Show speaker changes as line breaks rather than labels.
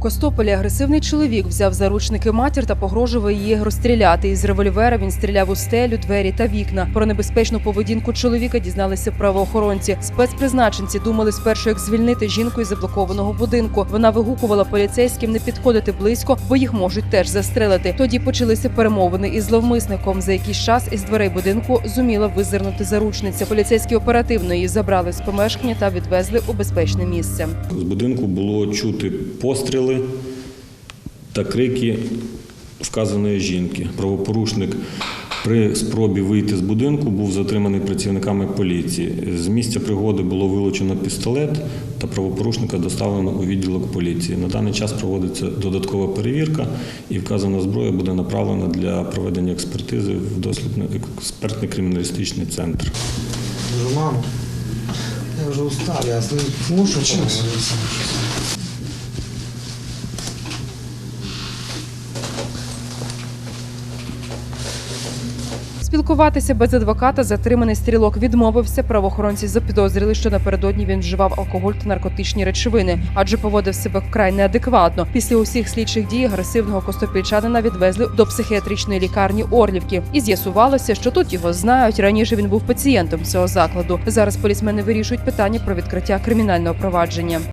Костополі агресивний чоловік взяв заручники матір та погрожував її розстріляти. Із револьвера він стріляв у стелю, двері та вікна. Про небезпечну поведінку чоловіка дізналися правоохоронці. Спецпризначенці думали спершу, як звільнити жінку із заблокованого будинку. Вона вигукувала поліцейським не підходити близько, бо їх можуть теж застрелити. Тоді почалися перемовини із зловмисником. За якийсь час із дверей будинку зуміла визирнути заручниця. Поліцейські оперативно її забрали з помешкання та відвезли у безпечне місце.
З будинку було чути постріли та крики вказаної жінки. Правопорушник при спробі вийти з будинку був затриманий працівниками поліції. З місця пригоди було вилучено пістолет та правопорушника доставлено у відділок поліції. На даний час проводиться додаткова перевірка, і вказана зброя буде направлена для проведення експертизи в дослідний експертний криміналістичний центр.
Мама, я уже устал, я с
Спілкуватися без адвоката затриманий стрілок відмовився. Правоохоронці запідозрили, що напередодні він вживав алкоголь та наркотичні речовини, адже поводив себе вкрай неадекватно. Після усіх слідчих дій агресивного костопільчанина відвезли до психіатричної лікарні Орлівки. І з'ясувалося, що тут його знають. Раніше він був пацієнтом цього закладу. Зараз полісмени вирішують питання про відкриття кримінального провадження.